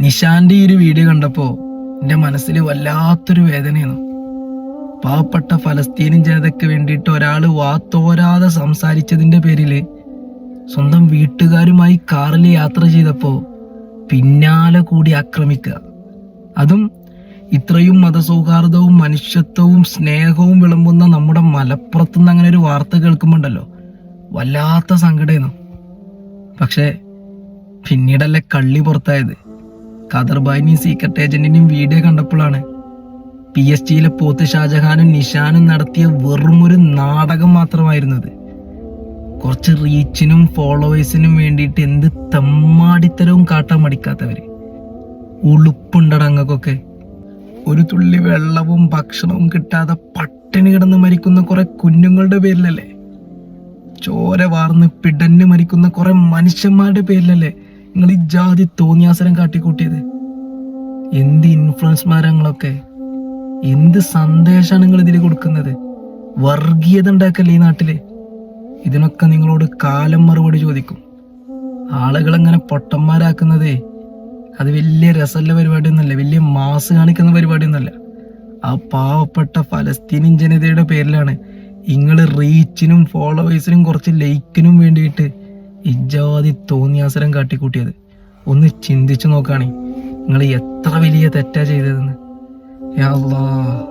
നിഷാന്റെ ഈ ഒരു വീഡിയോ കണ്ടപ്പോ എന്റെ മനസ്സിൽ വല്ലാത്തൊരു വേദനയാണ്. പാവപ്പെട്ട ഫലസ്തീനി ജനതയ്ക്ക് വേണ്ടിയിട്ട് ഒരാൾ വാത്തോരാതെ സംസാരിച്ചതിന്റെ പേരിൽ സ്വന്തം വീട്ടുകാരുമായി കാറിൽ യാത്ര ചെയ്തപ്പോ പിന്നാലെ കൂടി ആക്രമിക്കുക. അതും ഇത്രയും മതസൗഹാർദ്ദവും മനുഷ്യത്വവും സ്നേഹവും വിളമ്പുന്ന നമ്മുടെ മലപ്പുറത്തുനിന്ന് അങ്ങനെ ഒരു വാർത്ത കേൾക്കുമ്പോണ്ടല്ലോ വല്ലാത്ത സങ്കടമായിരുന്നു പക്ഷേ പിന്നീടല്ലേ കള്ളി പുറത്തായത്. ഖദർബായിനെയും സീക്രട്ട് ഏജന്റിനെയും വീഡിയോ കണ്ടപ്പോഴാണ്. പി എസ് ജിയിലെ പോത്ത് ഷാജഹാനും നിഷാനും നടത്തിയ വെറും ഒരു നാടകം മാത്രമായിരുന്നത്. കുറച്ച് റീച്ചിനും ഫോളോവേഴ്സിനും വേണ്ടിയിട്ട് എന്ത് തമ്മാടിത്തരവും കാട്ടാൻ മടിക്കാത്തവര്. ഉളുപ്പുണ്ടടങ്ങൾക്കൊക്കെ ഒരു തുള്ളി വെള്ളവും ഭക്ഷണവും കിട്ടാതെ പട്ടിണി കിടന്ന് മരിക്കുന്ന കുറെ കുഞ്ഞുങ്ങളുടെ പേരിലല്ലേ? ചോര വാർന്ന് പിടഞ്ഞ് മരിക്കുന്ന കുറെ മനുഷ്യന്മാരുടെ പേരിലല്ലേ? നിങ്ങൾ ഈ ജാതി തോന്നിയാസരം കാട്ടിക്കൂട്ടിയത്? എന്ത് ഇൻഫ്ലുവൻസ്മാരങ്ങളൊക്കെ എന്ത് സന്ദേശമാണ് നിങ്ങൾ ഇതിൽ കൊടുക്കുന്നത്? വർഗീയത ഉണ്ടാക്കല്ലേ ഈ നാട്ടിൽ? ഇതിനൊക്കെ നിങ്ങളോട് കാലം മറുപടി ചോദിക്കും. ആളുകൾ അങ്ങനെ പൊട്ടന്മാരാക്കുന്നതേ? അത് വലിയ രസമുള്ള പരിപാടിയൊന്നുമല്ല വലിയ മാസ് കാണിക്കുന്ന പരിപാടിയൊന്നുമല്ല. ആ പാവപ്പെട്ട ഫലസ്തീനിയൻ ജനതയുടെ പേരിലാണ് നിങ്ങൾ റീച്ചിനും ഫോളോവേഴ്സിനും കുറച്ച് ലൈക്കിനും വേണ്ടിയിട്ട് ഇജാതി തോന്നിയാസരം കാട്ടിക്കൂട്ടിയത്. ഒന്ന് ചിന്തിച്ചു നോക്കുകയാണെങ്കിൽ നിങ്ങൾ എത്ര വലിയ തെറ്റാ ചെയ്തതെന്ന്. യാ അല്ലാ.